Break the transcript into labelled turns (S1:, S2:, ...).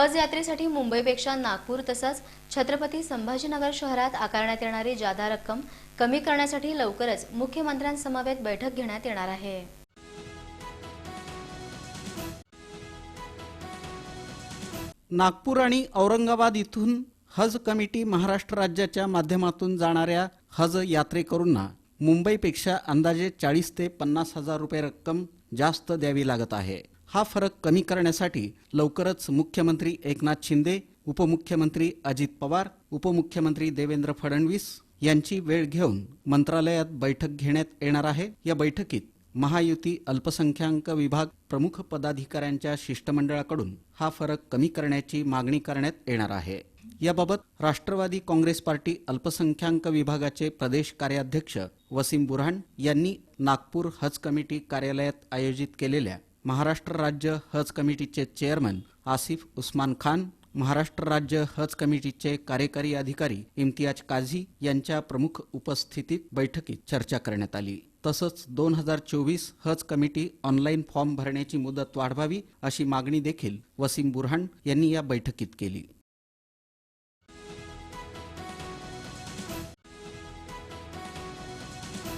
S1: हज यात्रेसाठी मुंबईपेक्षा नागपूर तसंच छत्रपती संभाजीनगर शहरात आकारण्यात येणारी जादा रक्कम कमी करण्यासाठी लवकरच मुख्यमंत्र्यांसमवेत बैठक घेण्यात येणार आहे.
S2: नागपूर आणि औरंगाबाद इथून हज कमिटी महाराष्ट्र राज्याच्या माध्यमातून जाणाऱ्या हज यात्रेकरूंना मुंबईपेक्षा अंदाजे चाळीस ते पन्नास हजार रुपये रक्कम जास्त द्यावी लागत आहे. हा फरक कमी करण्यासाठी लवकरच मुख्यमंत्री एकनाथ शिंदे उपमुख्यमंत्री अजित पवार उपमुख्यमंत्री देवेंद्र फडणवीस यांची वेळ घेऊन मंत्रालयात बैठक घेण्यात येणार आहे. या बैठकीत महायुती अल्पसंख्याक विभाग प्रमुख पदाधिकाऱ्यांच्या शिष्टमंडळाकडून हा फरक कमी करण्याची मागणी करण्यात येणार आहे. याबाबत राष्ट्रवादी काँग्रेस पार्टी अल्पसंख्याक विभागाचे प्रदेश कार्याध्यक्ष वसीम बुरहान यांनी नागपूर हज कमिटी कार्यालयात आयोजित केलेल्या महाराष्ट्र राज्य हज कमिटीचे चेअरमन आसिफ उस्मान खान महाराष्ट्र राज्य हज कमिटीचे कार्यकारी अधिकारी इम्तियाज काझी यांच्या प्रमुख उपस्थितीत बैठकीत चर्चा करण्यात आली. तसंच दोन हजार चोवीस हज कमिटी ऑनलाईन फॉर्म भरण्याची मुदत वाढवावी अशी मागणी देखील वसीम बुरहान यांनी या बैठकीत केली.